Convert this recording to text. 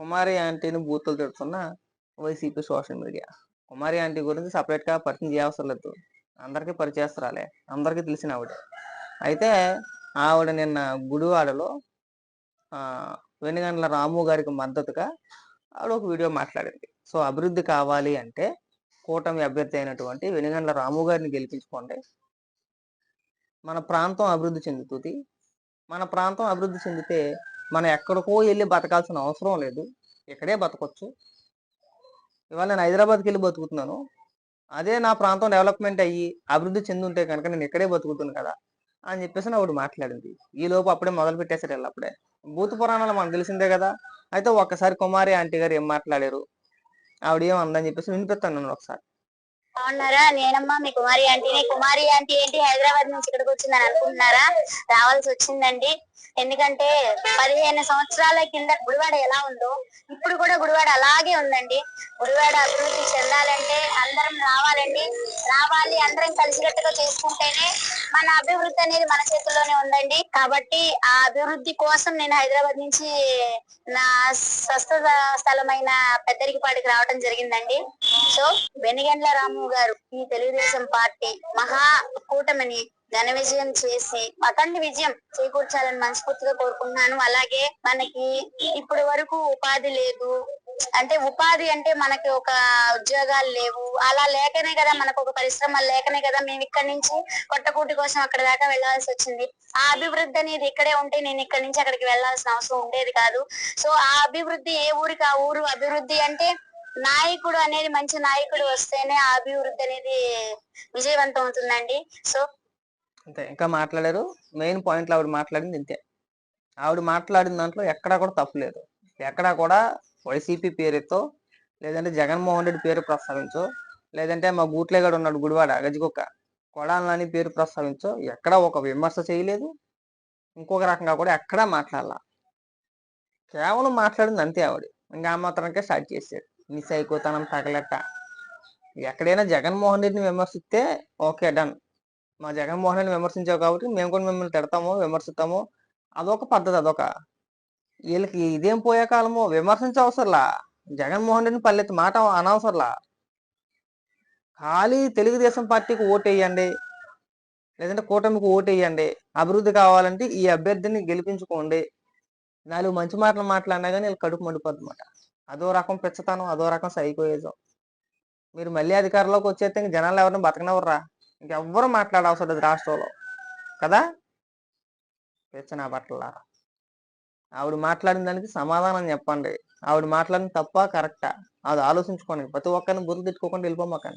కుమారి ఆంటీని బూతులు తిడుతున్న YCP social media. Kumari aunty గురించి సపరేట్గా పరిచయం చేయవసరం లేదు అందరికీ పరిచయస్తురాలే. అందరికీ తెలిసిన ఆవిడ. అయితే ఆవిడ నిన్న గుడివాడలో వెనుగండ్ల రాము గారికి మద్దతుగా ఆవిడ ఒక వీడియో మాట్లాడింది. సో అభివృద్ధి కావాలి అంటే కూటమి అభ్యర్థి అయినటువంటి వెనుగండ్ల రాము గారిని గెలిపించుకోండి. మన ప్రాంతం అభివృద్ధి చెందుతుంది. మన ప్రాంతం అభివృద్ధి చెందితే మనం ఎక్కడికో వెళ్ళి బతకాల్సిన అవసరం లేదు. ఇక్కడే బతకొచ్చు. ఇవాళ నేను హైదరాబాద్కి వెళ్ళి బతుకుతున్నాను. అదే నా ప్రాంతం డెవలప్మెంట్ అయ్యి అభివృద్ధి చెందుంటే కనుక నేను ఇక్కడే బతుకుతున్నాను కదా అని చెప్పేసి ఆవిడ మాట్లాడింది. ఈ లోపు అప్పుడే మొదలు పెట్టేశారు వీళ్ళు అప్పుడే. భూత పురాణాలు మనకు తెలిసిందే కదా. అయితే ఒక్కసారి కుమారి ఆంటీ గారు ఏం మాట్లాడారు? ఆవిడ ఏం అందని చెప్పేసి వినిపిస్తాను నేను ఒకసారి. బాగున్నారా? నేనమ్మా మీ కుమారి ఆంటీని. కుమారి ఆంటీ ఏంటి? హైదరాబాద్ నుంచి ఇక్కడికి వచ్చిందని అనుకుంటున్నారా? రావాల్సి వచ్చిందండి. ఎందుకంటే పదిహేను సంవత్సరాల కింద గుడివాడ ఎలా ఉందో ఇప్పుడు కూడా గుడివాడ అలాగే ఉందండి. గుడివాడ అభివృద్ధి చెందాలంటే అందరం రావాలండి. రావాలి అందరం కలిసికట్టుగా చేసుకుంటేనే మన అభివృద్ధి అనేది మన చేతుల్లోనే ఉందండి. కాబట్టి ఆ అభివృద్ధి కోసం నేను హైదరాబాద్ నుంచి నా స్వస్థ స్థలమైన పెద్దరికిపాటికి రావడం జరిగిందండి. సో వెనిగండ్ల రాము గారు ఈ తెలుగుదేశం పార్టీ మహా కూటమిని ఘన విజయం చేసి అఖండ విజయం చేకూర్చాలని మనస్ఫూర్తిగా కోరుకుంటున్నాను. అలాగే మనకి ఇప్పటి వరకు ఉపాధి లేదు. అంటే ఉపాధి అంటే మనకి ఒక ఉద్యోగాలు లేవు. అలా లేకనే కదా మనకు ఒక పరిశ్రమ లేకనే కదా మేము ఇక్కడ నుంచి కొట్టకూటి కోసం అక్కడ దాకా వెళ్ళాల్సి వచ్చింది. ఆ అభివృద్ధి అనేది ఇక్కడే ఉంటే నేను ఇక్కడ నుంచి అక్కడికి వెళ్ళాల్సిన అవసరం ఉండేది కాదు. సో ఆ అభివృద్ధి ఏ ఊరికి ఆ ఊరు అభివృద్ధి అంటే నాయకుడు అనేది మంచి నాయకుడు వస్తేనే ఆ అభివృద్ధి అనేది విజయవంతం అవుతుందండి. సో అంతే. ఇంకా మాట్లాడారు. మెయిన్ పాయింట్లు ఆవిడ మాట్లాడింది ఇంతే. ఆవిడ మాట్లాడిన దాంట్లో ఎక్కడా కూడా తప్పులేదు ఎక్కడా కూడా వైసీపీ పేరుతో లేదంటే జగన్మోహన్ రెడ్డి పేరు ప్రస్తావించో లేదంటే మా గూట్లేగాడు ఉన్నాడు గుడివాడ గజగొక్క కొడాలని పేరు ప్రస్తావించో ఎక్కడ ఒక విమర్శ చేయలేదు. ఇంకొక రకంగా కూడా ఎక్కడా మాట్లాడాల. కేవలం మాట్లాడింది అంతే ఆవిడ. ఇంకా మాత్రానికే స్టార్ట్ చేశాడు. మిస్ అయిపోతానం తగలట్ట. ఎక్కడైనా జగన్మోహన్ రెడ్డిని విమర్శిస్తే ఓకే డన్. మా జగన్మోహన్ రెడ్డిని విమర్శించావు కాబట్టి మేము కూడా మిమ్మల్ని తిడతాము విమర్శిస్తాము అదొక పద్ధతి అదొక. వీళ్ళకి ఇదేం పోయే కాలము విమర్శించే అవసరంలా. జగన్మోహన్ రెడ్డిని పల్లెత్తి మాట అనవసరలా. ఖాళీ తెలుగుదేశం పార్టీకి ఓటు వేయండి లేదంటే కూటమికి ఓటు వేయండి అభివృద్ధి కావాలంటే ఈ అభ్యర్థిని గెలిపించుకోండి. నాలుగు మంచి మాటలు మాట్లాడినా కానీ వీళ్ళు కడుపు మండిపోద్ది అనమాట అదో రకం పెచ్చతనం అదో రకం సైకోయిజం. మీరు మళ్ళీ అధికారంలోకి వచ్చేస్తే జనాలు ఎవరిని బతకనవర్రా ఇంకెవ్వరు మాట్లాడవసరం లేదు రాష్ట్రంలో. కదా? పెచ్చన పట్ల. ఆవిడ మాట్లాడిన దానికి సమాధానం చెప్పండి. ఆవిడ మాట్లాడిన తప్ప కరెక్టా? అది ఆలోచించుకోండి. ప్రతి ఒక్కరిని బుర్ర తిట్టుకోకుండా వెళ్ళిపోమాకండి.